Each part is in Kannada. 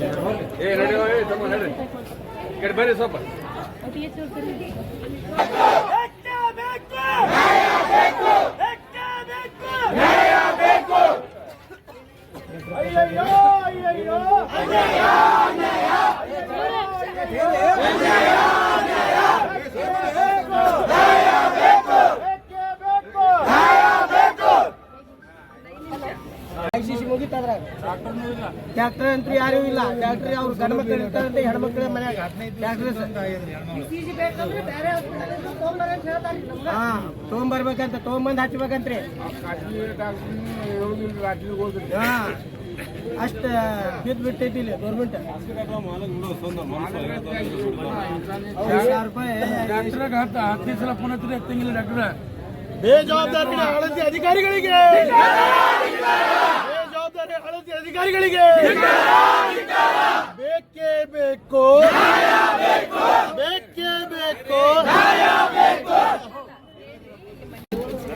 ಏ ನಡಿ ಏ ತಮ್ಮ ನಡಿ. ಕಡೆ ಬರ್ರಿ ಸ್ವಲ್ಪ. ಐಸಿಸಿ ಮುಗಿತದ್ರ ಟ್ಯಾಕ್ಟರ್ ಅಂತೂ ಯಾರು ಇಲ್ಲ. ಟ್ಯಾಕ್ಟರ್ ಅವ್ರು ಗಂಡ ಮಕ್ಕಳು ಇರ್ತಾರಂತ ಹೆಣ್ಮಕ್ಳ ಮನ್ಯಾಗ. ಟ್ಯಾಕ್ಟರ್ ಹಾ ತೊಗೊಂಬರ್ಬೇಕಂತ ತೊಗೊಂಬಂದ್ ಹಚ್ಬೇಕಂತ್ರಿ. ಹಾ ಅಷ್ಟ ಬಿದ್ದು ಬಿಟ್ಟೈತಿ ಇಲ್ಲಿ ಗೌರ್ಮೆಂಟ್ ಸಾವಿರ ರೂಪಾಯಿ. ಸಲ ಫೋನ್ ಹತ್ತಿರ ಎತ್ತಂಗಿಲ್ಲ ಡಾಕ್ಟರ್. ಬೇಜವಾಬ್ದಾರಿ ಆಳಂದಿ ಅಧಿಕಾರಿಗಳಿಗೆ ಬೇಜವಾಬ್ದಾರಿ ಆಳಂದಿ ಅಧಿಕಾರಿಗಳಿಗೆ ಬೇಕೇ ಬೇಕು ಬೇಕೇ.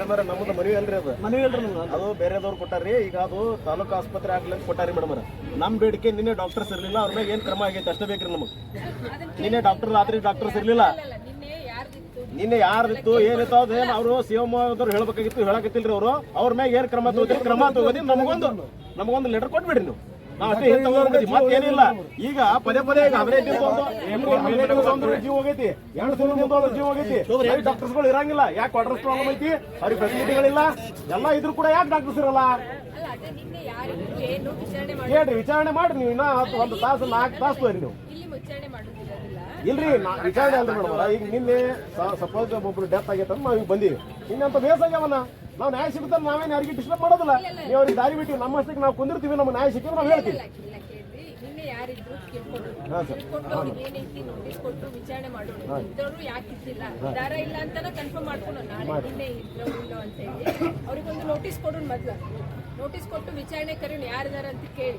ಮೇಡಮ್ ನಮ್ಮದು ಮನವಿ ಅಲ್ರಿ ಅದು. ಮನವಿ ಅಲ್ರಿ ಅದು ಬೇರೆದವ್ರು ಕೊಟ್ಟಾರಿ ಈಗ ಅದು ತಾಲೂಕು ಆಸ್ಪತ್ರೆ ಆಗ್ಲಂತ ಕೊಟ್ಟಾರಿ ಮೇಡಮ್ ನಮ್ಮ ಬೇಡಿಕೆ ನಿನ್ನೆ ಡಾಕ್ಟರ್ಸ್ ಇರಲಿಲ್ಲ ಅವ್ರ ಮೇಲೆ ಏನು ಕ್ರಮ ಆಗೈತೆ ಅಷ್ಟೇ ಬೇಕ್ರಿ ನಮಗೆ. ನಿನ್ನೆ ಡಾಕ್ಟರ್ ರಾತ್ರಿ ಡಾಕ್ಟರ್ಸ್ ಇರಲಿಲ್ಲ. ನಿನ್ನೆ ಯಾರಿತ್ತು ಏನಿತ್ತು ಅದೇನು ಅವರು ಸಿಎಂದವ್ರು ಹೇಳ್ಬೇಕಾಗಿತ್ತು ಹೇಳಕತ್ತಿಲ್ರಿ ಅವರು. ಅವ್ರ ಮ್ಯಾಗ ಏನ್ ಕ್ರಮ ತಗೋತೀರಿ ಕ್ರಮ ತಗೋದಿ ನಮಗೊಂದು ನಮಗೊಂದು ಲೆಟರ್ ಕೊಟ್ಬಿಡ್ರಿ ನೀವು. ನಾವು ಅಷ್ಟೇ ಮತ್ತೇನಿಲ್ಲ. ಈಗ ಪದೇ ಪದೇ ಈಗ ಹದಿನೈದು ದಿವಸ ಒಂದು ಜೀವ ಹೋಗೈತಿ ಎರಡು ಸಲ ಮುಂದೋದ್ರ ಜೀವ ಹೋಗೈತಿ. ಡಾಕ್ಟರ್ಸ್ಗಳು ಇರಂಗಿಲ್ಲ. ಯಾಕೆ ಕ್ವಾರ್ಟರ್ಸ್ ಪ್ರಾಬ್ಲಮ್ ಐತಿ? ಅವ್ರಿಗೆ ಫೆಸಿಲಿಟಿಗಳಿಲ್ಲ ಎಲ್ಲ ಇದ್ರು ಕೂಡ ಯಾಕೆ ಡಾಕ್ಟರ್ಸ್ ಇರಲ್ಲ? ಅಲ್ಲ ಅದೇ ನಿನ್ನೆ ಯಾರಿದ್ರು ಏನು ವಿಚಾರಣೆ ಮಾಡಿ ಹೇಳ್ರಿ ವಿಚಾರಣೆ ಮಾಡ್ರಿ. ನೀವು ಇನ್ನ ಒಂದು ತಾಸು ನಾಲ್ಕು ತಾಸು ಬರ್ರಿ ನೀವು. ಇಲ್ರಿ, ನಾ ವಿಚಾರಣೆ ಅಲ್ರಿ ಮೇಡಮ್ ಈಗ ನಿನ್ನೆ ಸಪೋಸ್ ಒಬ್ರು ಡೆತ್ ಆಗೈತೆ ಅಂತ ನಾವು ಈಗ ಬಂದೀವಿ. ಇನ್ನಂತ ಬೇಸಾಗ್ಯಾವನ ನಾವು ನ್ಯಾಯ ಸಿಗುತ್ತೆ ನಾವೇನು ಯಾರಿಗೆ ಡಿಸ್ಟರ್ಬ್ ಮಾಡೋದಿಲ್ಲ. ನೀವು ಅವ್ರಿಗೆ ದಾರಿ ಬಿಟ್ಟು ನಮ್ಮಷ್ಟಕ್ಕೆ ನಾವು ಕುಂದಿರ್ತೀವಿ, ನಮ್ಗೆ ನ್ಯಾಯ ಸಿಕ್ಕಿದ್ರೆ ನಾವು ಹೇಳ್ತೀವಿ. ಯಾರಿದ್ರು ಕೇಳ್ಕೊಂಡು. ಅವ್ರಿಗೆ ಏನೈತಿ ನೋಟಿಸ್ ಕೊಟ್ಟು ವಿಚಾರಣೆ ಮಾಡೋಣ. ಇದ್ದವರು ಯಾಕೆ ಇದ್ದಿಲ್ಲ? ಇದಾರ ಇಲ್ಲ ಅಂತಾನ ಕನ್ಫರ್ಮ್ ಮಾಡ್ಕೊಂಡು ನಾಳೆ ನಿನ್ನೆ ಇದ್ರು ಇಲ್ಲ ಅಂತ ಹೇಳಿ ಅವ್ರಿಗೊಂದು ನೋಟಿಸ್ ಕೊಡೋಣ ಮೊದ್ಲು. ನೋಟಿಸ್ ಕೊಟ್ಟು ವಿಚಾರಣೆ ಕರೀಣ ಯಾರಿದಾರ ಅಂತ ಕೇಳಿ.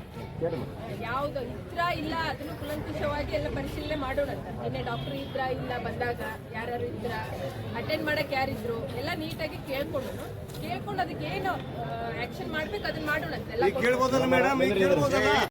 ಯಾವ್ದು ಇದ್ರ ಇಲ್ಲ ಅದನ್ನು ಕುಲಂಕುಷವಾಗಿ ಎಲ್ಲ ಪರಿಶೀಲನೆ ಮಾಡೋಣ ಅಂತ. ನಿನ್ನೆ ಡಾಕ್ಟರ್ ಇದ್ರ ಇಲ್ಲ ಬಂದಾಗ ಯಾರು ಇದ್ರ? ಅಟೆಂಡ್ ಮಾಡಕ್ ಯಾರಿದ್ರು? ಎಲ್ಲ ನೀಟಾಗಿ ಕೇಳ್ಕೊಂಡು ಕೇಳ್ಕೊಂಡು ಅದಕ್ಕೆ ಏನು ಆಕ್ಷನ್ ಮಾಡ್ಬೇಕು ಅದನ್ನ ಮಾಡೋಣ ಅಂತ. ಎಲ್ಲ